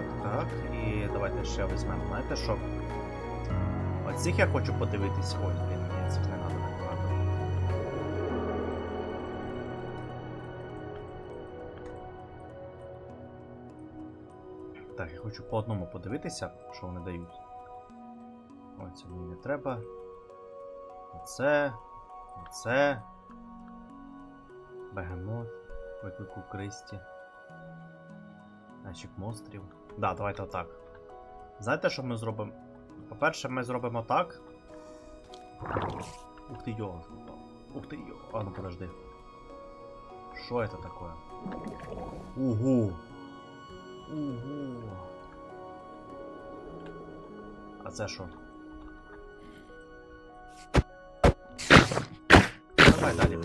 так, так. І давайте ще візьмемо. Знаєте що? Оцих я хочу подивитись. Ой, блін, ні, цих не треба так багато. Так, я хочу по одному подивитися, що вони дають. Ой, це мені не треба. Оце. Оце. Бегемот. Виклику Кристі. Ящик монстрів. Да, давайте отак. Знаєте, що ми зробимо? По-перше, ми зробимо так. Ух ти йо. Ух ти йо. А ну подожди. Що это такое? Угу. Угу. А це що? Давай далі.